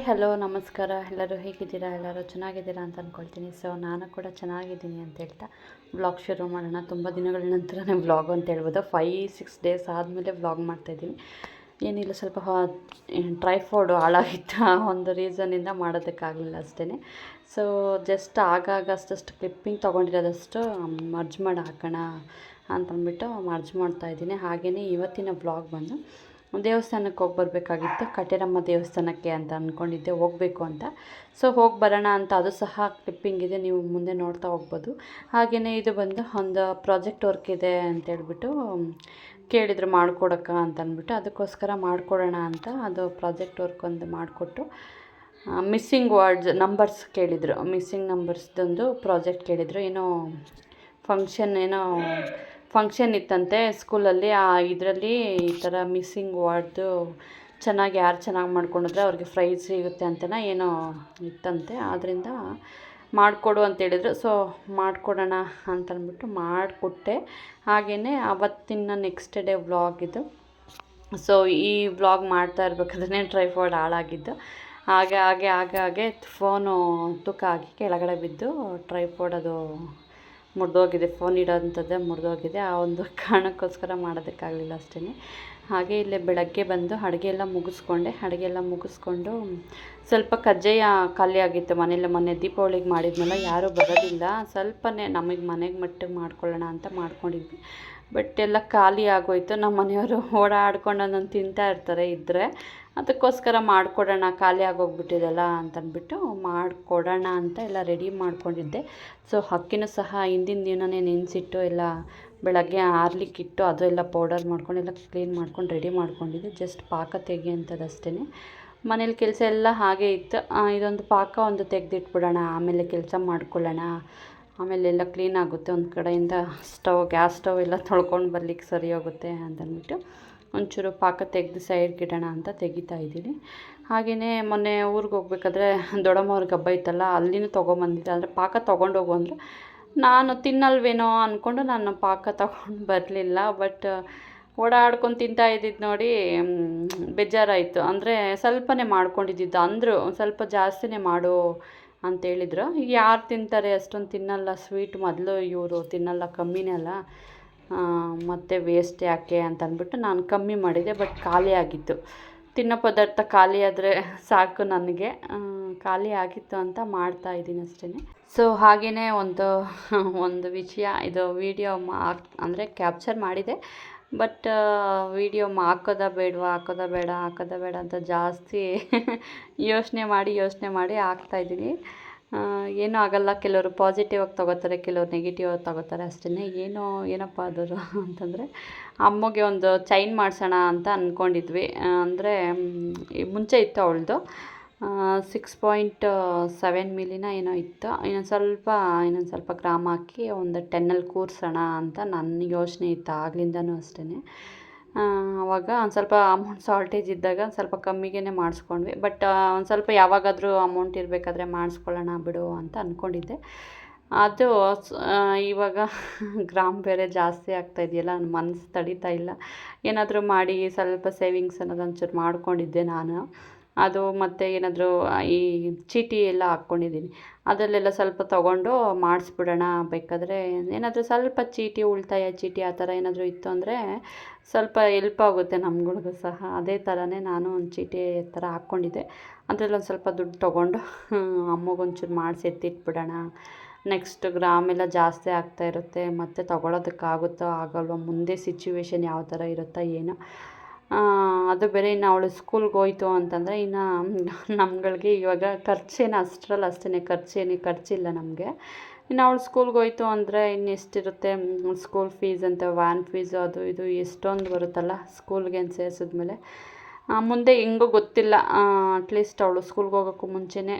Hello, ನಮಸ್ಕಾರ. ಎಲ್ಲರೂ ಹೇಗಿದ್ದೀರಾ? ಎಲ್ಲರೂ ಚೆನ್ನಾಗಿದ್ದೀರಾ ಅಂತ ಅಂದ್ಕೊಳ್ತೀನಿ ಸೊ ನಾನು ಕೂಡ ಚೆನ್ನಾಗಿದ್ದೀನಿ ಅಂತ ಹೇಳ್ತಾ ಬ್ಲಾಗ್ ಶುರು ಮಾಡೋಣ. ತುಂಬ ದಿನಗಳ ನಂತರನೇ ಬ್ಲಾಗ್ ಅಂತ ಹೇಳ್ಬೋದು. ಫೈ ಸಿಕ್ಸ್ ಡೇಸ್ ಆದಮೇಲೆ ವ್ಲಾಗ್ ಮಾಡ್ತಾಯಿದ್ದೀನಿ ಏನಿಲ್ಲ, ಸ್ವಲ್ಪ ಟ್ರೈಫೋರ್ಡು ಹಾಳಾಗಿತ್ತು ಆ ಒಂದು ರೀಸನಿಂದ ಮಾಡೋದಕ್ಕಾಗಲಿಲ್ಲ ಅಷ್ಟೇ ಸೊ ಜಸ್ಟ್ ಆಗಾಗ ಅಷ್ಟಷ್ಟು ಕ್ಲಿಪ್ಪಿಂಗ್ ತೊಗೊಂಡಿರೋದಷ್ಟು ಮರ್ಜ್ ಮಾಡಿ ಹಾಕೋಣ ಅಂತಂದ್ಬಿಟ್ಟು ಮರ್ಜ್ ಮಾಡ್ತಾಯಿದ್ದೀನಿ ಹಾಗೆಯೇ ಇವತ್ತಿನ ಬ್ಲಾಗ್ ಬಂದು ದೇವಸ್ಥಾನಕ್ಕೆ ಹೋಗಿ ಬರಬೇಕಾಗಿತ್ತು ಕಟೇರಮ್ಮ ದೇವಸ್ಥಾನಕ್ಕೆ ಅಂತ ಅಂದ್ಕೊಂಡಿದ್ದೆ ಹೋಗಬೇಕು ಅಂತ. ಸೊ ಹೋಗಿ ಬರೋಣ ಅಂತ ಅದು ಸಹ ಕ್ಲಿಪ್ಪಿಂಗ್ ಇದೆ, ನೀವು ಮುಂದೆ ನೋಡ್ತಾ ಹೋಗ್ಬೋದು. ಹಾಗೆಯೇ ಇದು ಬಂದು ಒಂದು ಪ್ರಾಜೆಕ್ಟ್ ವರ್ಕ್ ಇದೆ ಅಂತೇಳ್ಬಿಟ್ಟು ಕೇಳಿದ್ರು ಮಾಡಿಕೊಡಕ್ಕ ಅಂತ ಅಂದ್ಬಿಟ್ಟು ಅದಕ್ಕೋಸ್ಕರ ಮಾಡಿಕೊಡೋಣ ಅಂತ ಅದು ಪ್ರಾಜೆಕ್ಟ್ ವರ್ಕ್ ಒಂದು ಮಾಡಿಕೊಟ್ಟು ಮಿಸ್ಸಿಂಗ್ ವರ್ಡ್ಸ್ ನಂಬರ್ಸ್ ಕೇಳಿದರು. ಮಿಸ್ಸಿಂಗ್ ನಂಬರ್ಸ್ದೊಂದು ಪ್ರಾಜೆಕ್ಟ್ ಕೇಳಿದರು. ಏನೋ ಫಂಕ್ಷನ್ ಏನೋ ಫಂಕ್ಷನ್ ಇತ್ತಂತೆ ಸ್ಕೂಲಲ್ಲಿ ಆ ಇದರಲ್ಲಿ ಈ ಥರ ಮಿಸ್ಸಿಂಗ್ ವರ್ಡ್ದು ಚೆನ್ನಾಗಿ ಯಾರು ಚೆನ್ನಾಗಿ ಮಾಡ್ಕೊಂಡಿದ್ರೆ ಅವ್ರಿಗೆ ಫ್ರೈಸ್ ಸಿಗುತ್ತೆ ಅಂತನೋ ಏನೋ ಇತ್ತಂತೆ. ಆದ್ದರಿಂದ ಮಾಡಿಕೊಡು ಅಂತೇಳಿದ್ರು ಸೊ ಮಾಡಿಕೊಡೋಣ ಅಂತಂದ್ಬಿಟ್ಟು ಮಾಡಿಕೊಟ್ಟೆ. ಹಾಗೆಯೇ ಅವತ್ತಿನ ನೆಕ್ಸ್ಟ್ ಡೇ ವ್ಲಾಗ್ ಇದು. ಸೊ ಈ ವ್ಲಾಗ್ ಮಾಡ್ತಾ ಇರ್ಬೇಕಾದ್ರೆ ಟ್ರೈಫಾಯ್ಡ್ ಹಾಳಾಗಿದ್ದು. ಹಾಗೆ ಹಾಗೆ ಹಾಗೆ ಹಾಗೆ ಫೋನು ತೂಕ ಆಗಿ ಕೆಳಗಡೆ ಬಿದ್ದು ಟ್ರೈಫೋಡ್ ಅದು ಮುರಿದೋಗಿದೆ ಫೋನ್ ಇಡೋಂಥದ್ದೇ ಮುರಿದೋಗಿದೆ. ಆ ಒಂದು ಕಾರಣಕ್ಕೋಸ್ಕರ ಮಾಡೋದಕ್ಕಾಗಲಿಲ್ಲ ಅಷ್ಟೇ ಹಾಗೆ ಇಲ್ಲೇ ಬೆಳಗ್ಗೆ ಬಂದು ಅಡುಗೆ ಎಲ್ಲ ಮುಗಿಸ್ಕೊಂಡೆ. ಅಡುಗೆ ಎಲ್ಲ ಮುಗಿಸ್ಕೊಂಡು ಸ್ವಲ್ಪ ಕಜ್ಜಾಯ ಖಾಲಿ ಆಗಿತ್ತು ಮನೇಲಿ. ಮೊನ್ನೆ ದೀಪಾವಳಿಗೆ ಮಾಡಿದ್ಮೇಲೆ ಯಾರೂ ಬರೋದಿಲ್ಲ. ಸ್ವಲ್ಪನೇ ನಮಗೆ ಮನೆಗೆ ಮಟ್ಟಿಗೆ ಮಾಡ್ಕೊಳ್ಳೋಣ ಅಂತ ಮಾಡ್ಕೊಂಡಿದ್ವಿ. ಬಟ್ ಎಲ್ಲ ಖಾಲಿ ಆಗೋಯ್ತು. ನಮ್ಮ ಮನೆಯವರು ಓಡಾಡ್ಕೊಂಡು ಒಂದೊಂದು ತಿಂತಾ ಇರ್ತಾರೆ ಇದ್ದರೆ ಅದಕ್ಕೋಸ್ಕರ ಮಾಡಿಕೊಡೋಣ, ಖಾಲಿ ಆಗೋಗ್ಬಿಟ್ಟಿದೆಲ್ಲ ಅಂತಂದ್ಬಿಟ್ಟು ಮಾಡಿಕೊಡೋಣ ಅಂತ ಎಲ್ಲ ರೆಡಿ ಮಾಡ್ಕೊಂಡಿದ್ದೆ. ಸೊ ಅಕ್ಕಿನೂ ಸಹ ಹಿಂದಿನ ದಿನವೇ ನೆನೆಸಿಟ್ಟು ಎಲ್ಲ ಬೆಳಗ್ಗೆ ಆರ್ಲಿಕ್ಕಿಟ್ಟು ಅದು ಎಲ್ಲ ಪೌಡರ್ ಮಾಡ್ಕೊಂಡು ಎಲ್ಲ ಕ್ಲೀನ್ ಮಾಡ್ಕೊಂಡು ರೆಡಿ ಮಾಡ್ಕೊಂಡಿದ್ದೆ. ಜಸ್ಟ್ ಪಾಕ ತೆಗಿ ಅಷ್ಟೇ ಮನೇಲಿ ಕೆಲಸ ಎಲ್ಲ ಹಾಗೆ ಇತ್ತು. ಇದೊಂದು ಪಾಕ ಒಂದು ತೆಗೆದಿಟ್ಬಿಡೋಣ, ಆಮೇಲೆ ಕೆಲಸ ಮಾಡ್ಕೊಳ್ಳೋಣ. ಆಮೇಲೆ ಎಲ್ಲ ಕ್ಲೀನ್ ಆಗುತ್ತೆ. ಒಂದು ಕಡೆಯಿಂದ ಸ್ಟವ್, ಗ್ಯಾಸ್ ಸ್ಟವ್ ಎಲ್ಲ ತೊಳ್ಕೊಂಡು ಬರ್ಲಿಕ್ಕೆ ಸರಿ ಹೋಗುತ್ತೆ ಅಂತಂದ್ಬಿಟ್ಟು ಒಂಚೂರು ಪಾಕ ತೆಗೆದು ಸೈಡ್ಗೆ ಇಡೋಣ ಅಂತ ತೆಗಿತಾ ಇದ್ದೀನಿ. ಹಾಗೆಯೇ ಮೊನ್ನೆ ಊರಿಗೆ ಹೋಗ್ಬೇಕಾದ್ರೆ ದೊಡ್ಡಮ್ಮವ್ರಿಗೆ ಹಬ್ಬ ಇತ್ತಲ್ಲ, ಅಲ್ಲಿನೂ ತೊಗೊಂಬಂದಿದ್ದೆ. ಅಂದರೆ ಪಾಕ ತೊಗೊಂಡೋಗು ಅಂದರೆ ನಾನು ತಿನ್ನಲ್ವೇನೋ ಅಂದ್ಕೊಂಡು ನಾನು ಪಾಕ ತೊಗೊಂಡು ಬರಲಿಲ್ಲ. ಬಟ್ ಓಡಾಡ್ಕೊಂಡು ತಿಂತಾ ಇದ್ದಿದ್ದು ನೋಡಿ ಬೇಜಾರಾಯಿತು. ಅಂದರೆ ಸ್ವಲ್ಪನೇ ಮಾಡ್ಕೊಂಡಿದ್ದಿದ್ದು. ಅಂದರು ಸ್ವಲ್ಪ ಜಾಸ್ತಿನೇ ಮಾಡು ಅಂತೇಳಿದ್ರು ಯಾರು ತಿಂತಾರೆ ಅಷ್ಟೊಂದು ತಿನ್ನಲ್ಲ. ಸ್ವೀಟ್ ಮೊದಲು ಇವರು ತಿನ್ನಲ್ಲ, ಕಮ್ಮಿನೇ ಅಲ್ಲ. ಮತ್ತು ವೇಸ್ಟ್ ಯಾಕೆ ಅಂತ ಅಂದ್ಬಿಟ್ಟು ನಾನು ಕಮ್ಮಿ ಮಾಡಿದೆ ಬಟ್ ಖಾಲಿ ಆಗಿತ್ತು. ತಿನ್ನೋ ಪದಾರ್ಥ ಖಾಲಿ ಆದರೆ ಸಾಕು ನನಗೆ. ಖಾಲಿ ಆಗಿತ್ತು ಅಂತ ಮಾಡ್ತಾ ಇದ್ದೀನಿ ಅಷ್ಟೇ ಸೊ ಹಾಗೆಯೇ ಒಂದು ಒಂದು ವಿಷಯ, ಇದು ವಿಡಿಯೋ ಮಾ ಅಂದರೆ ಕ್ಯಾಪ್ಚರ್ ಮಾಡಿದೆ. ಬಟ್ ವಿಡಿಯೋ ಹಾಕೋದ ಬೇಡವಾ, ಹಾಕೋದ ಬೇಡ ಹಾಕೋದ ಬೇಡ ಅಂತ ಜಾಸ್ತಿ ಯೋಚನೆ ಮಾಡಿ ಯೋಚನೆ ಮಾಡಿ ಹಾಕ್ತಾಯಿದ್ದೀನಿ ಏನೂ ಆಗಲ್ಲ. ಕೆಲವರು ಪಾಸಿಟಿವ್ ಆಗಿ ತಗೋತಾರೆ, ಕೆಲವರು ನೆಗೆಟಿವ್ ಆಗಿ ತಗೋತಾರೆ ಅಷ್ಟೇ ಏನೋ, ಏನಪ್ಪ ಅದು ಅಂತಂದರೆ, ಅಮ್ಮಗೆ ಒಂದು ಚೈನ್ ಮಾಡಿಸೋಣ ಅಂತ ಅಂದ್ಕೊಂಡಿದ್ವಿ ಅಂದರೆ ಮುಂಚೆ ಇತ್ತು ಅವಳದು. ಸಿಕ್ಸ್ ಪಾಯಿಂಟ್ ಸೆವೆನ್ ಮಿಲಿನ ಏನೋ ಇತ್ತು. ಇನ್ನೊಂದು ಸ್ವಲ್ಪ ಇನ್ನೊಂದು ಸ್ವಲ್ಪ ಗ್ರಾಮ್ ಹಾಕಿ ಒಂದು ಟೆನ್ನಲ್ಲಿ ಕೂರಿಸೋಣ ಅಂತ ನನ್ನ ಯೋಚನೆ ಇತ್ತು ಆಗ್ಲಿಂದನೂ ಅಷ್ಟೇ ಆವಾಗ ಒಂದು ಸ್ವಲ್ಪ ಅಮೌಂಟ್ ಶಾರ್ಟೇಜ್ ಇದ್ದಾಗ ಒಂದು ಸ್ವಲ್ಪ ಕಮ್ಮಿಗೆ ಮಾಡಿಸ್ಕೊಂಡ್ವಿ. ಬಟ್ ಒಂದು ಸ್ವಲ್ಪ ಯಾವಾಗಾದರೂ ಅಮೌಂಟ್ ಇರಬೇಕಾದ್ರೆ ಮಾಡಿಸ್ಕೊಳ್ಳೋಣ ಬಿಡು ಅಂತ ಅಂದ್ಕೊಂಡಿದ್ದೆ ಅದು ಇವಾಗ ಗ್ರಾಮ್ ಬೇರೆ ಜಾಸ್ತಿ ಆಗ್ತಾ ಇದೆಯಲ್ಲ ನನ್ನ ಮನಸ್ಸು ತಡೀತಾ ಇಲ್ಲ. ಏನಾದರೂ ಮಾಡಿ ಸ್ವಲ್ಪ ಸೇವಿಂಗ್ಸ್ ಅನ್ನೋದು ಒಂಚೂರು ಮಾಡಿಕೊಂಡಿದ್ದೆ ನಾನು. ಅದು ಮತ್ತು ಏನಾದರೂ ಈ ಚೀಟಿ ಎಲ್ಲ ಹಾಕ್ಕೊಂಡಿದ್ದೀನಿ. ಅದರಲ್ಲೆಲ್ಲ ಸ್ವಲ್ಪ ತೊಗೊಂಡು ಮಾಡಿಸ್ಬಿಡೋಣ ಬೇಕಾದರೆ. ಏನಾದರೂ ಸ್ವಲ್ಪ ಚೀಟಿ, ಉಳಿತಾಯ ಚೀಟಿ ಆ ಥರ ಏನಾದರೂ ಇತ್ತು ಅಂದರೆ ಸ್ವಲ್ಪ ಎಲ್ಪ್ ಆಗುತ್ತೆ ನಮ್ಗಳಿಗೂ ಸಹ. ಅದೇ ಥರನೇ ನಾನು ಒಂದು ಚೀಟಿ ಥರ ಹಾಕ್ಕೊಂಡಿದ್ದೆ. ಅದರಲ್ಲಿ ಒಂದು ಸ್ವಲ್ಪ ದುಡ್ಡು ತೊಗೊಂಡು ಅಮ್ಮಗೊಂಚೂರು ಮಾಡಿಸಿ ಎತ್ತಿಟ್ಬಿಡೋಣ. ನೆಕ್ಸ್ಟ್ ಗ್ರಾಮ್ ಎಲ್ಲ ಜಾಸ್ತಿ ಆಗ್ತಾ ಇರುತ್ತೆ. ಮತ್ತು ತೊಗೊಳೋದಕ್ಕಾಗುತ್ತೋ ಆಗಲ್ವೋ, ಮುಂದೆ ಸಿಚುವೇಶನ್ ಯಾವ ಥರ ಇರುತ್ತೋ ಏನೋ. ಅದು ಬೇರೆ ಇನ್ನು ಅವಳು ಸ್ಕೂಲ್ಗೆ ಹೋಯ್ತು ಅಂತಂದರೆ ಇನ್ನು ನಮ್ಗಳಿಗೆ ಇವಾಗ ಖರ್ಚೇನು ಅಷ್ಟರಲ್ಲಿ ಅಷ್ಟೇ ಖರ್ಚೇನು ಖರ್ಚಿಲ್ಲ ನಮಗೆ. ಇನ್ನು ಅವಳು ಸ್ಕೂಲ್ಗೆ ಹೋಯ್ತು ಅಂದರೆ ಇನ್ನು ಎಷ್ಟಿರುತ್ತೆ? ಸ್ಕೂಲ್ ಫೀಸ್ ಅಂತ, ವ್ಯಾನ್ ಫೀಸು, ಅದು ಇದು ಎಷ್ಟೊಂದು ಬರುತ್ತಲ್ಲ ಸ್ಕೂಲ್ಗೆ ಸೇರಿಸಿದ್ಮೇಲೆ. ಮುಂದೆ ಹೆಂಗೋ ಗೊತ್ತಿಲ್ಲ. ಅಟ್ಲೀಸ್ಟ್ ಅವಳು ಸ್ಕೂಲ್ಗೆ ಹೋಗೋಕ್ಕೂ ಮುಂಚೆನೇ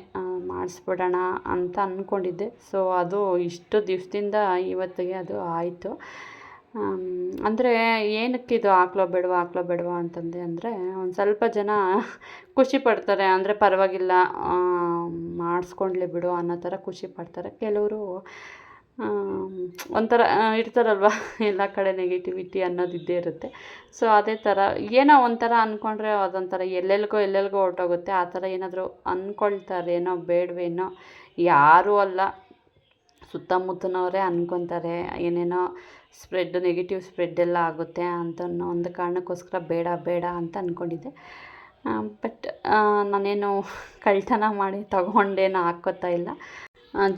ಮಾಡಿಸ್ಬಿಡೋಣ ಅಂತ ಅಂದ್ಕೊಂಡಿದ್ದೆ ಸೊ ಅದು ಇಷ್ಟು ದಿವಸದಿಂದ ಇವತ್ತಿಗೆ ಅದು ಆಯಿತು. ಅಂದರೆ ಇದು ಹಾಕ್ಲೋ ಬೇಡವಾ ಹಾಕ್ಲೋ ಬೇಡವಾ ಅಂತಂದು ಅಂದರೆ ಒಂದು ಸ್ವಲ್ಪ ಜನ ಖುಷಿ ಪಡ್ತಾರೆ, ಅಂದರೆ ಪರವಾಗಿಲ್ಲ ಮಾಡಿಸ್ಕೊಂಡ್ಲಿ ಬಿಡು ಅನ್ನೋ ಥರ ಖುಷಿ ಪಡ್ತಾರೆ. ಕೆಲವರು ಒಂಥರ ಇರ್ತಾರಲ್ವ ಎಲ್ಲ ಕಡೆ ನೆಗೆಟಿವಿಟಿ ಅನ್ನೋದು ಇದ್ದೇ ಇರುತ್ತೆ. ಸೊ ಅದೇ ಥರ ಏನೋ ಒಂಥರ ಅಂದ್ಕೊಂಡ್ರೆ ಅದೊಂಥರ ಎಲ್ಲೆಲ್ಗೋ ಎಲ್ಲೆಲ್ಗೋ ಹೊರಟೋಗುತ್ತೆ. ಆ ಥರ ಏನಾದರೂ ಅಂದ್ಕೊಳ್ತಾರೇನೋ ಬೇಡವೇನೋ, ಯಾರೂ ಅಲ್ಲ. ಸುತ್ತಮುತ್ತನವರೇ ಅಂದ್ಕೊತಾರೆ ಏನೇನೋ ಸ್ಪ್ರೆಡ್ ನೆಗೆಟಿವ್ ಸ್ಪ್ರೆಡ್ ಎಲ್ಲ ಆಗುತ್ತೆ ಅಂತ ಒಂದು ಕಾರಣಕ್ಕೋಸ್ಕರ ಬೇಡ ಬೇಡ ಅಂತ ಅಂದ್ಕೊಂಡಿದ್ದೆ ಬಟ್ ನಾನೇನು ಕಳ್ತನ ಮಾಡಿ ತೊಗೊಂಡೇನು ಹಾಕ್ಕೋತಾ ಇಲ್ಲ.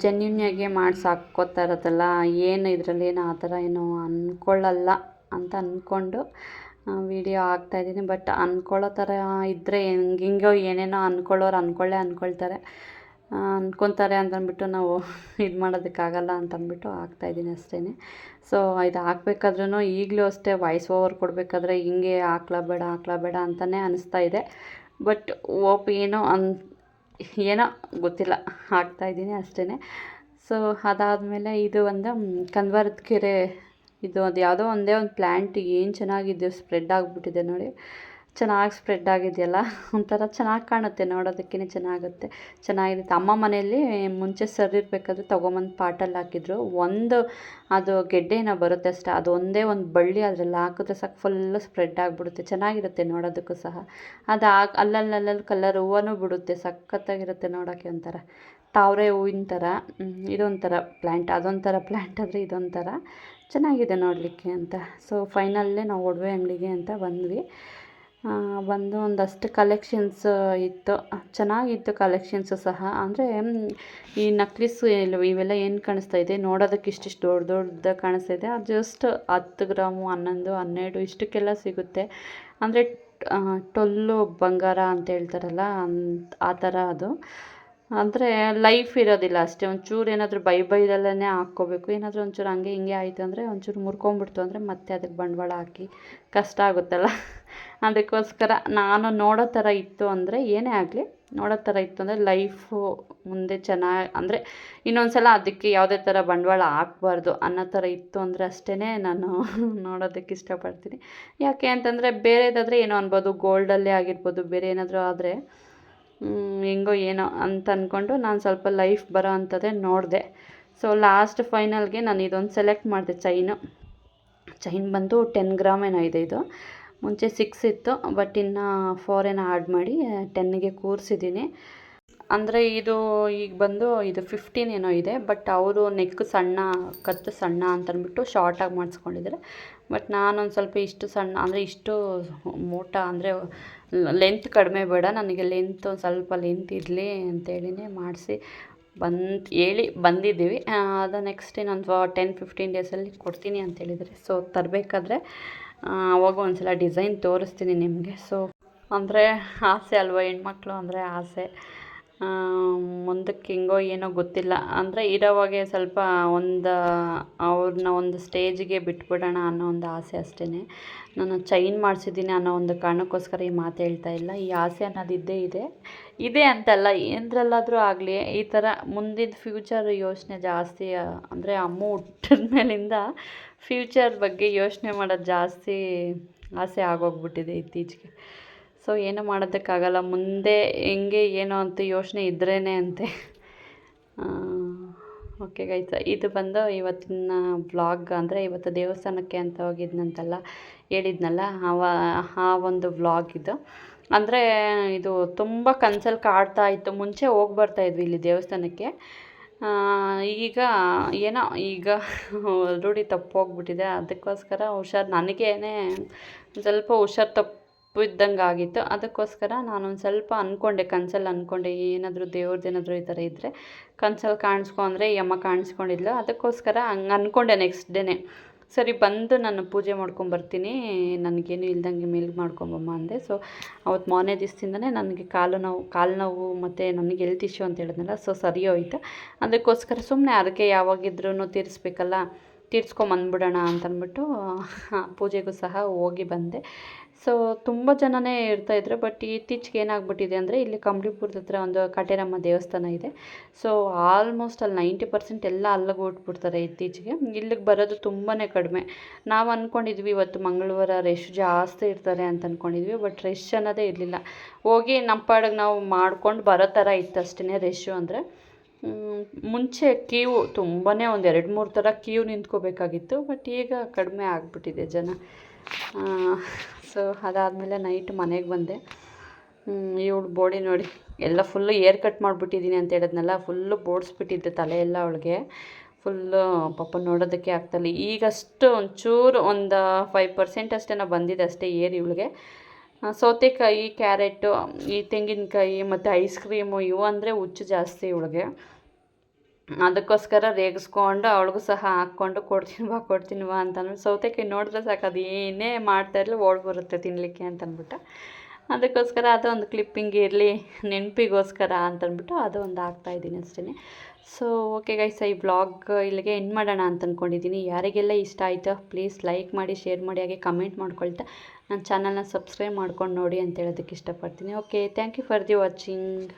ಜೆನ್ಯೂನ್ಯಾಗೆ ಮಾಡಿಸಿ ಹಾಕ್ಕೋತಾ ಇರೋದಲ್ಲ, ಏನು ಇದರಲ್ಲಿ ಏನು ಆ ಥರ ಏನು ಅಂದ್ಕೊಳ್ಳಲ್ಲ ಅಂತ ಅಂದ್ಕೊಂಡು ವಿಡಿಯೋ ಹಾಕ್ತಾಯಿದ್ದೀನಿ ಬಟ್ ಅಂದ್ಕೊಳ್ಳೋ ಥರ ಇದ್ದರೆ ಹೆಂಗೆಂಗೋ ಏನೇನೋ ಅಂದ್ಕೊಳ್ಳೋರು ಅಂದ್ಕೊಳ್ಳೇ ಅಂದ್ಕೊಳ್ತಾರೆ ಅಂದ್ಕೊತಾರೆ ಅಂತಂದ್ಬಿಟ್ಟು ನಾವು ಇದು ಮಾಡೋದಕ್ಕಾಗಲ್ಲ ಅಂತಂದ್ಬಿಟ್ಟು ಹಾಕ್ತಾಯಿದ್ದೀನಿ ಅಷ್ಟೇ ಸೊ ಇದು ಹಾಕ್ಬೇಕಾದ್ರೂ ಈಗಲೂ ಅಷ್ಟೇ ವಾಯ್ಸ್ ಓವರ್ ಕೊಡಬೇಕಾದ್ರೆ ಹಿಂಗೆ ಹಾಕ್ಲಬೇಡ ಬೇಡ ಹಾಕ್ಲಾ ಬೇಡ ಅಂತಲೇ ಅನಿಸ್ತಾ ಇದೆ. ಬಟ್ ಓಪ್ ಏನೋ ಅನ್, ಏನೋ ಗೊತ್ತಿಲ್ಲ. ಹಾಕ್ತಾಯಿದ್ದೀನಿ ಅಷ್ಟೇ ಸೊ ಅದಾದಮೇಲೆ ಇದು ಒಂದು ಕನ್ವರ್ತ್ ಕೆರೆ, ಇದು ಅದು ಯಾವುದೋ ಒಂದೇ ಒಂದು ಪ್ಲ್ಯಾಂಟ್ ಏನು ಚೆನ್ನಾಗಿದೆ ಸ್ಪ್ರೆಡ್ ಆಗಿಬಿಟ್ಟಿದೆ ನೋಡಿ. ಚೆನ್ನಾಗಿ ಸ್ಪ್ರೆಡ್ ಆಗಿದೆಯಲ್ಲ? ಒಂಥರ ಚೆನ್ನಾಗಿ ಕಾಣುತ್ತೆ ನೋಡೋದಕ್ಕೇ ಚೆನ್ನಾಗುತ್ತೆ. ಚೆನ್ನಾಗಿರುತ್ತೆ ಅಮ್ಮ ಮನೆಯಲ್ಲಿ ಮುಂಚೆ ಸರ್ ಇರಬೇಕಾದ್ರೆ ತೊಗೊಂಬಂದು ಪಾಟಲ್ಲಿ ಹಾಕಿದ್ರು. ಒಂದು ಅದು ಗೆಡ್ಡೆನ ಬರುತ್ತೆ ಅಷ್ಟೇ. ಅದು ಒಂದೇ ಒಂದು ಬಳ್ಳಿ ಅದರಲ್ಲಿ ಹಾಕಿದ್ರೆ ಸಾಕು ಫುಲ್ಲು ಸ್ಪ್ರೆಡ್ ಆಗಿಬಿಡುತ್ತೆ. ಚೆನ್ನಾಗಿರುತ್ತೆ ನೋಡೋದಕ್ಕೂ ಸಹ. ಅದು ಹಾಕ್ ಅಲ್ಲಲ್ಲಿ ಅಲ್ಲಲ್ಲಿ ಕಲರ್ ಹೂವನೂ ಬಿಡುತ್ತೆ. ಸಖತ್ತಾಗಿರುತ್ತೆ ನೋಡೋಕ್ಕೆ ಒಂಥರ. ತಾವರೆ ಹೂವಿನ ಥರ. ಇದೊಂಥರ ಪ್ಲ್ಯಾಂಟ್ ಅದೊಂಥರ ಪ್ಲ್ಯಾಂಟ್ ಆದರೆ ಇದೊಂಥರ. ಚೆನ್ನಾಗಿದೆ ನೋಡಲಿಕ್ಕೆ ಅಂತ. ಸೊ ಫೈನಲ್ಲೇ ನಾವು ಒಡವೆ ಅಂಗಡಿಗೆ ಅಂತ ಬಂದ್ವಿ. ಬಂದು ಒಂದಷ್ಟು ಕಲೆಕ್ಷನ್ಸ್ ಇತ್ತು. ಚೆನ್ನಾಗಿತ್ತು ಕಲೆಕ್ಷನ್ಸು ಸಹ. ಅಂದರೆ ಈ ನಕ್ಲಿಸ್ ಇವೆಲ್ಲ ಏನು ಕಾಣಿಸ್ತಾ ಇದೆ? ನೋಡೋದಕ್ಕೆ ಇಷ್ಟಿಷ್ಟು ದೊಡ್ಡ ದೊಡ್ಡದಾಗಿ ಕಾಣಿಸ್ತಾ ಇದೆ ಅದು ಜಸ್ಟ್ ಹತ್ತು ಗ್ರಾಮು, ಹನ್ನೊಂದು, ಹನ್ನೆರಡು, ಇಷ್ಟಕ್ಕೆಲ್ಲ ಸಿಗುತ್ತೆ. ಅಂದರೆ ಟೊಲ್ಲು ಬಂಗಾರ ಅಂತ ಹೇಳ್ತಾರಲ್ಲ ಆ ಥರ ಅದು. ಅಂದರೆ ಲೈಫ್ ಇರೋದಿಲ್ಲ ಅಷ್ಟೇ. ಒಂಚೂರು ಏನಾದರೂ ಬೈ ಬೈದಲ್ಲೇ ಹಾಕ್ಕೋಬೇಕು. ಏನಾದರೂ ಒಂಚೂರು ಹಂಗೆ ಹಿಂಗೆ ಆಯಿತು ಅಂದರೆ ಒಂಚೂರು ಮುರ್ಕೊಂಬಿಡ್ತು ಅಂದರೆ ಮತ್ತೆ ಅದಕ್ಕೆ ಬಂಡವಾಳ ಹಾಕಿ ಕಷ್ಟ ಆಗುತ್ತಲ್ಲ. ಅದಕ್ಕೋಸ್ಕರ ನಾನು ನೋಡೋ ಥರ ಇತ್ತು ಅಂದರೆ ಏನೇ ಆಗಲಿ ನೋಡೋ ಥರ ಇತ್ತು ಅಂದರೆ ಲೈಫು ಮುಂದೆ ಚೆನ್ನಾಗಿ ಅಂದರೆ ಇನ್ನೊಂದು ಸಲ ಅದಕ್ಕೆ ಯಾವುದೇ ಥರ ಬಂಡವಾಳ ಹಾಕ್ಬಾರ್ದು ಅನ್ನೋ ಥರ ಇತ್ತು ಅಂದರೆ ಅಷ್ಟೇ ನಾನು ನೋಡೋದಕ್ಕೆ ಇಷ್ಟಪಡ್ತೀನಿ. ಯಾಕೆ ಅಂತಂದರೆ ಬೇರೆದಾದರೆ ಏನೋ ಅನ್ಬೋದು ಗೋಲ್ಡಲ್ಲೇ ಆಗಿರ್ಬೋದು, ಬೇರೆ ಏನಾದರೂ ಆದರೆ ಹೆಂಗೋ ಏನೋ ಅಂತ ಅಂದ್ಕೊಂಡು ನಾನು ಸ್ವಲ್ಪ ಲೈಫ್ ಬರೋ ಅಂಥದ್ದೇ ನೋಡಿದೆ. ಸೊ ಲಾಸ್ಟ್ ಫೈನಲ್ಗೆ ನಾನು ಇದೊಂದು ಸೆಲೆಕ್ಟ್ ಮಾಡಿದೆ ಚೈನು ಚೈನ್ ಬಂದು ಟೆನ್ ಗ್ರಾಮ್ ಏನೋ ಇದೆ ಇದು. ಮುಂಚೆ ಸಿಕ್ಸ್ ಇತ್ತು ಬಟ್ ಇನ್ನು ಫೋರ್ ಏನೋ ಆ್ಯಡ್ ಮಾಡಿ ಟೆನ್ನಿಗೆ ಕೂರಿಸಿದ್ದೀನಿ. ಅಂದರೆ ಇದು ಈಗ ಬಂದು ಇದು ಫಿಫ್ಟೀನ್ ಏನೋ ಇದೆ ಬಟ್ ಅವರು ನೆಕ್ ಸಣ್ಣ, ಕತ್ತು ಸಣ್ಣ ಅಂತಂದ್ಬಿಟ್ಟು ಶಾರ್ಟಾಗಿ ಮಾಡಿಸ್ಕೊಂಡಿದ್ದಾರೆ ಬಟ್ ನಾನೊಂದು ಸ್ವಲ್ಪ ಇಷ್ಟು ಸಣ್ಣ, ಅಂದರೆ ಇಷ್ಟು ಮೋಟ, ಅಂದರೆ ಲೆಂತ್ ಕಡಿಮೆ ಬೇಡ, ನನಗೆ ಲೆಂತ್ ಒಂದು ಸ್ವಲ್ಪ ಲೆಂತ್ ಇರಲಿ ಅಂತೇಳಿನೇ ಮಾಡಿಸಿ ಬಂದು, ಹೇಳಿ ಬಂದಿದ್ದೀವಿ. ಅದು ನೆಕ್ಸ್ಟ್ ಇನ್ನೊಂದು ಟೆನ್ ಫಿಫ್ಟೀನ್ ಡೇಸಲ್ಲಿ ಕೊಡ್ತೀನಿ ಅಂತ ಹೇಳಿದ್ದಾರೆ ಸೊ ತರಬೇಕಾದ್ರೆ ಅವಾಗ ಒಂದು ಸಲ ಡಿಸೈನ್ ತೋರಿಸ್ತೀನಿ ನಿಮಗೆ. ಸೊ ಅಂದರೆ ಆಸೆ ಅಲ್ವಾ ಹೆಣ್ಮಕ್ಳು ಅಂದರೆ ಆಸೆ. ಮುಂದಕ್ಕೆ ಹೆಂಗೋ ಏನೋ ಗೊತ್ತಿಲ್ಲ. ಅಂದರೆ ಇರೋವಾಗೆ ಸ್ವಲ್ಪ ಒಂದು, ಅವ್ರನ್ನ ಒಂದು ಸ್ಟೇಜಿಗೆ ಬಿಟ್ಬಿಡೋಣ ಅನ್ನೋ ಒಂದು ಆಸೆ ಅಷ್ಟೇ ನಾನು ಚೈನ್ ಮಾಡಿಸಿದ್ದೀನಿ ಅನ್ನೋ ಒಂದು ಕಾರಣಕ್ಕೋಸ್ಕರ ಈ ಮಾತು ಹೇಳ್ತಾ ಇಲ್ಲ. ಈ ಆಸೆ ಅನ್ನೋದು ಇದ್ದೇ ಇದೆ. ಇದೆ ಅಂತಲ್ಲ ಏನರಲ್ಲಾದರೂ ಆಗಲಿ, ಈ ಥರ ಮುಂದಿನ ಫ್ಯೂಚರ್ ಯೋಚನೆ ಜಾಸ್ತಿ, ಅಂದರೆ ಅಮ್ಮ ಹುಟ್ಟಿದ ಮೇಲಿಂದ ಫ್ಯೂಚರ್ ಬಗ್ಗೆ ಯೋಚನೆ ಮಾಡೋದು ಜಾಸ್ತಿ ಆಸೆ ಆಗೋಗ್ಬಿಟ್ಟಿದೆ ಇತ್ತೀಚೆಗೆ. ಸೊ ಏನು ಮಾಡೋದಕ್ಕಾಗಲ್ಲ. ಮುಂದೆ ಹೆಂಗೆ ಏನು ಅಂತ ಯೋಚನೆ ಇದ್ರೇ ಅಂತೆ. ಓಕೆ ಗೈಸ್ ಇದು ಬಂದು ಇವತ್ತಿನ ವ್ಲಾಗ್ ಅಂದರೆ ಇವತ್ತು ದೇವಸ್ಥಾನಕ್ಕೆ ಅಂತ ಹೋಗಿದ್ನಂತಲ್ಲ, ಹೇಳಿದ್ನಲ್ಲ ಆವ ಆ ಒಂದು ವ್ಲಾಗ್ ಇದು. ಅಂದರೆ ಇದು ತುಂಬ ಕನ್ಸಲ್ಲಿ ಕಾಡ್ತಾ ಇತ್ತು. ಮುಂಚೆ ಹೋಗಿ ಬರ್ತಾಯಿದ್ವಿ ಇಲ್ಲಿ ದೇವಸ್ಥಾನಕ್ಕೆ. ಈಗ ಏನೋ, ಈಗ ರೂಢಿ ತಪ್ಪು ಹೋಗ್ಬಿಟ್ಟಿದೆ. ಅದಕ್ಕೋಸ್ಕರ ಹುಷಾರು, ನನಗೇನೆ ಸ್ವಲ್ಪ ಹುಷಾರು ತಪ್ಪಿದ್ದಂಗೆ ಆಗಿತ್ತು ಅದಕ್ಕೋಸ್ಕರ ನಾನೊಂದು ಸ್ವಲ್ಪ ಅಂದ್ಕೊಂಡೆ ಕನ್ಸಲ್ಲಿ ಅಂದ್ಕೊಂಡೆ ಏನಾದರೂ ದೇವ್ರದ್ದು ಏನಾದರೂ ಈ ಥರ ಇದ್ದರೆ ಕನ್ಸಲ್ಲಿ ಕಾಣಿಸ್ಕೊ ಅಂದರೆ ಈ ಅಮ್ಮ ಕಾಣಿಸ್ಕೊಂಡಿದ್ಲು. ಅದಕ್ಕೋಸ್ಕರ ಹಂಗೆ ಅಂದ್ಕೊಂಡೆ ನೆಕ್ಸ್ಟ್ ಡೇನೆ ಸರಿ, ಬಂದು ನಾನು ಪೂಜೆ ಮಾಡ್ಕೊಂಬರ್ತೀನಿ, ನನಗೇನು ಇಲ್ದಂಗೆ ಮೇಲ್ ಮಾಡ್ಕೊಂಬಮ್ಮ ಅಂದೆ. ಸೊ ಅವತ್ತು ಮಾರನೇ ದಿವಸದಿಂದನೇ ನನಗೆ ಕಾಲು ನೋವು ಕಾಲು ನೋವು ಮತ್ತು ನನಗೆ ಹೆಲ್ತ್ ಇಶ್ಯೂ ಅಂತ ಹೇಳಿದ್ನಲ್ಲ ಸೊ ಸರಿ ಹೋಯ್ತು. ಅದಕ್ಕೋಸ್ಕರ ಸುಮ್ಮನೆ ಅದಕ್ಕೆ ಯಾವಾಗಿದ್ರೂ ತೀರಿಸ್ಬೇಕಲ್ಲ, ತೀರ್ಸ್ಕೊಂಬಂದ್ಬಿಡೋಣ ಅಂತಂದ್ಬಿಟ್ಟು ಪೂಜೆಗೂ ಸಹ ಹೋಗಿ ಬಂದೆ. ಸೊ ತುಂಬ ಜನನೇ ಇರ್ತಾಯಿದ್ರು ಬಟ್ ಇತ್ತೀಚೆಗೆ ಏನಾಗ್ಬಿಟ್ಟಿದೆ ಅಂದರೆ ಇಲ್ಲಿ ಕಂಬ್ಳಿಪುರದ ಹತ್ರ ಒಂದು ಕಟೇರಮ್ಮ ದೇವಸ್ಥಾನ ಇದೆ. ಸೊ ಆಲ್ಮೋಸ್ಟ್ ಅಲ್ಲಿ ನೈಂಟಿ ಪರ್ಸೆಂಟ್ ಎಲ್ಲ ಅಲ್ಲಿಗೆ ಹೊರ್ಟ್ಬಿಡ್ತಾರೆ ಇತ್ತೀಚೆಗೆ. ಇಲ್ಲಿಗೆ ಬರೋದು ತುಂಬಾ ಕಡಿಮೆ. ನಾವು ಅಂದ್ಕೊಂಡಿದ್ವಿ ಇವತ್ತು ಮಂಗಳವಾರ ರಶ್ ಜಾಸ್ತಿ ಇರ್ತಾರೆ ಅಂತ ಅಂದ್ಕೊಂಡಿದ್ವಿ ಬಟ್ ರೆಶ್ ಅನ್ನೋದೇ ಇರಲಿಲ್ಲ. ಹೋಗಿ ನಮ್ಮ ಪಾಡಿಗೆ ನಾವು ಮಾಡ್ಕೊಂಡು ಬರೋ ಥರ ಇತ್ತು ಅಷ್ಟೇ ಅಂದರೆ. ಮುಂಚೆ ಕ್ಯೂ ತುಂಬಾ ಒಂದು ಎರಡು ಮೂರು ಥರ ಕ್ಯೂ ನಿಂತ್ಕೋಬೇಕಾಗಿತ್ತು ಬಟ್ ಈಗ ಕಡಿಮೆ ಆಗಿಬಿಟ್ಟಿದೆ ಜನ. ಸೊ ಅದಾದಮೇಲೆ ನೈಟ್ ಮನೆಗೆ ಬಂದೆ. ಇವಳು ಬಾಡಿ ನೋಡಿ, ಎಲ್ಲ ಫುಲ್ಲು ಏರ್ ಕಟ್ ಮಾಡಿಬಿಟ್ಟಿದ್ದೀನಿ ಅಂತ ಹೇಳಿದ್ನಲ್ಲ ಫುಲ್ಲು ಬೋಡ್ಸ್ಬಿಟ್ಟಿದ್ದೆ ತಲೆ ಎಲ್ಲ ಅವಳಿಗೆ. ಫುಲ್ಲು ಪಾಪ ನೋಡೋದಕ್ಕೆ ಆಗ್ತಾಯಿಲ್ಲ ಈಗಷ್ಟು ಒಂಚೂರು ಒಂದು ಫೈವ್ ಪರ್ಸೆಂಟ್ ಅಷ್ಟೇ ಬಂದಿದೆ ಅಷ್ಟೇ ಏರ್ ಇವಳಿಗೆ. ಸೌತೆಕಾಯಿ, ಕ್ಯಾರೆಟು, ಈ ತೆಂಗಿನಕಾಯಿ ಮತ್ತು ಐಸ್ ಕ್ರೀಮು ಇವು ಅಂದರೆ ಹುಚ್ಚು ಜಾಸ್ತಿ ಇವಳಿಗೆ. ಅದಕ್ಕೋಸ್ಕರ ರೇಗಿಸ್ಕೊಂಡು ಅವಳಿಗೂ ಸಹ ಹಾಕ್ಕೊಂಡು ಕೊಡ್ತೀನಿ ಬಾ ಕೊಡ್ತೀನಿ ಬಾ ಅಂತ ಅಂದ್ಬಿಟ್ಟು ಸೌತೆಕಾಯಿ ನೋಡಿದ್ರೆ ಸಾಕು, ಅದು ಏನೇ ಮಾಡ್ತಾಯಿರಲಿ ಓಡ್ ಬರುತ್ತೆ ತಿನ್ನಲಿಕ್ಕೆ ಅಂತಂದ್ಬಿಟ್ಟು. ಅದಕ್ಕೋಸ್ಕರ ಅದು ಒಂದು ಕ್ಲಿಪ್ಪಿಂಗ್ ಇರಲಿ, ನೆನಪಿಗೋಸ್ಕರ ಅಂತಂದ್ಬಿಟ್ಟು ಅದು ಒಂದು ಹಾಕ್ತಾಯಿದ್ದೀನಿ ಅಷ್ಟೇ ಸೊ ಓಕೆ ಗೈಸ್ ಈ ಬ್ಲಾಗ್ ಇಲ್ಲಿಗೆ ಎಂಡ್ ಮಾಡೋಣ ಅಂತ ಅಂದ್ಕೊಂಡಿದ್ದೀನಿ ಯಾರಿಗೆಲ್ಲ ಇಷ್ಟ ಆಯಿತು ಪ್ಲೀಸ್ ಲೈಕ್ ಮಾಡಿ ಶೇರ್ ಮಾಡಿ, ಹಾಗೆ ಕಮೆಂಟ್ ಮಾಡ್ಕೊಳ್ತಾ ನನ್ನ ಚಾನಲ್ನ ಸಬ್ಸ್ಕ್ರೈಬ್ ಮಾಡ್ಕೊಂಡು ನೋಡಿ ಅಂತ ಹೇಳೋದಕ್ಕೆ ಇಷ್ಟಪಡ್ತೀನಿ. Okay thank you for the watching